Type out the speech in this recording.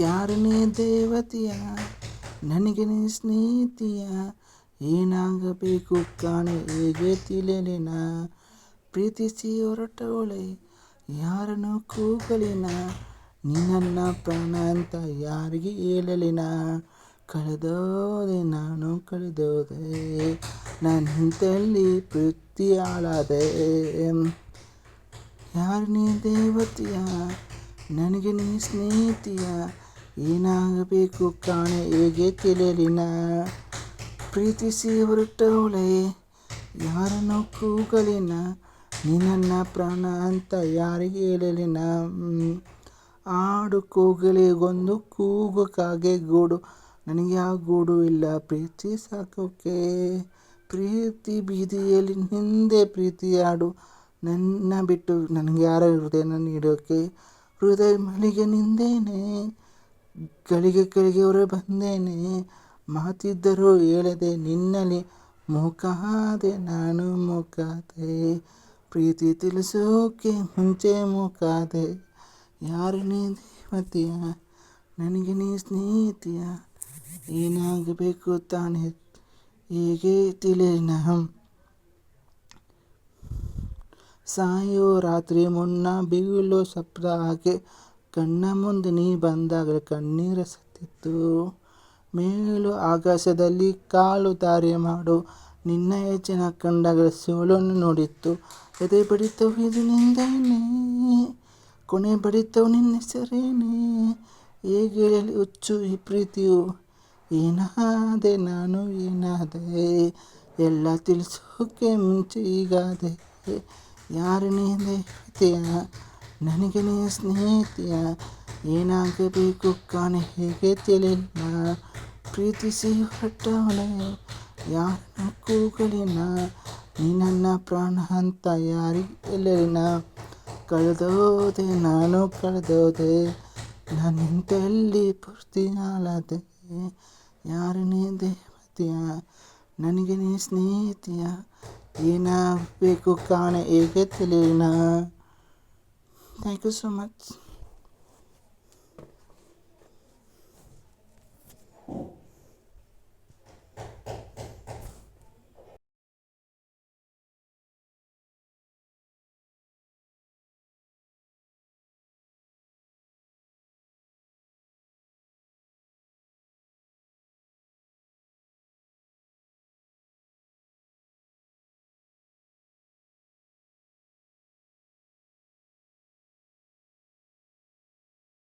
ಯಾರು ನೀ ದೇವತೆಯ, ನನಗೆ ನೀ ಸ್ನೇಹಿತಿಯ, ಏನಾಗಬೇಕು ಕಾಣೆ, ಹೇಗೆ ತಿಳಿಲಿನ ಪ್ರೀತಿಸಿ ಹೊರಟವಳೆ ಯಾರನ್ನು ಕೂಗಲಿನ ನಿನ್ನ ಪ್ರಾಣ ಅಂತ ಯಾರಿಗೆ ಹೇಳಲಿನ ಕಳೆದೋದೆ, ನಾನು ಕಳೆದೋದೆ ನಿಂತಲ್ಲಿ ಪ್ರೀತಿ ಆಳದೆ ಯಾರನೇ ದೇವತೆಯ, ನನಗೆ ನೀ ಸ್ನೇಹಿತೆಯ ಏನಾಗಬೇಕು ಕಾಣೆ ಹೇಗೆ ತಿಳಿಯಲಿನ ಪ್ರೀತಿಸಿ ಹೊರಟವಳೆ ಯಾರನ್ನು ಕೂಗಲಿನ ನಿನ್ನ ಪ್ರಾಣ ಅಂತ ಯಾರಿಗೆ ಹೇಳಲಿನ ಆಡು ಕೂಗಲಿ, ಒಂದು ಕೂಗಕ್ಕಾಗೆ ಗೂಡು. ನನಗೆ ಆ ಗೂಡು ಇಲ್ಲ, ಪ್ರೀತಿ ಸಾಕೋಕೆ. ಪ್ರೀತಿ ಬೀದಿಯಲ್ಲಿ ಹಿಂದೆ ಪ್ರೀತಿ ಆಡು. ನನ್ನ ಬಿಟ್ಟು ನನಗೆ ಯಾರ ಹೃದಯನ ನೀಡೋಕೆ? ಹೃದಯ ಮಳಿಗೆ ನಿಂದೇನೆ. ಗಳಿಗೆ ಹೊರ ಬಂದೇನೆ. ಮಾತಿದ್ದರೂ ಹೇಳದೆ ನಿನ್ನಲ್ಲಿ ಮೂಕಾದೆ, ನಾನು ಮೂಕಾದೆ. ಪ್ರೀತಿ ತಿಳಿಸೋಕೆ ಮುಂಚೆ ಮೂಕಾದೆ. ಯಾರು ನೀ ದೇವತೆಯ? ನನಗೆ ನೀ ಸ್ನೇಹಿತೆಯ? ಏನಾಗಬೇಕು ತಾನೇ? ಹೇಗೆ ತಿಳಿನ ಸಾಯೋ ರಾತ್ರಿ ಮುನ್ನ ಬೀಳೋ ಸಪ್ತ ಹಾಗೆ ಕಣ್ಣ ಮುಂದೆ ನೀ ಬಂದಾಗ ಕಣ್ಣೀರ ಸತ್ತಿತ್ತು. ಮೇಲು ಆಕಾಶದಲ್ಲಿ ಕಾಲು ತಾರೆ ಮಾಡು. ನಿನ್ನ ಹೆಚ್ಚಿನ ಕಂಡಾಗ ಸೋಲನ್ನು ನೋಡಿತ್ತು. ಎದೆ ಬಡಿತವು ಇದು ಕೊನೆ ಬಡಿತವು ನಿನ್ನ ಹೆಸರೇನೆ? ಹೇಗೆ ಹುಚ್ಚು ಈ ಪ್ರೀತಿಯು? ಏನಾದೆ? ನಾನು ಏನಾದೆ? ಎಲ್ಲ ತಿಳಿಸೋಕೆ ಮುಂಚೆ ಈಗಾದೆ ಯಾರು ಹೇಳ್ತೀಯ? ನನಗೆ ನೀ ಸ್ನೇಹಿತೆಯ ಏನಾಗಬೇಕು ಕಾಣೆ ಹೇಗೆ ತಿಳಿಲ್ಲ ಪ್ರೀತಿಸಿ ಹೊರಟವಳೆ ಯಾರು ಕೂಗಲಿನ ನೀ ನನ್ನ ಪ್ರಾಣ ಅಂತ ಯಾರಿಗೆ ಹೇಳಲಿನ ಕಳೆದೋದೆ, ನಾನು ಕಳೆದೋದೆ ನನ್ನಿಂದಲ್ಲಿ ಪೂರ್ತಿ ಆಲದೆ ಯಾರನೇ ದೇವತೆಯ ನನಗೆ ನೀ ಸ್ನೇಹಿತೆಯ, ಏನಾಗಬೇಕು ಕಾಣೆ ಹೇಗೆ ತಿಳಿಲಿನ Thank you so much.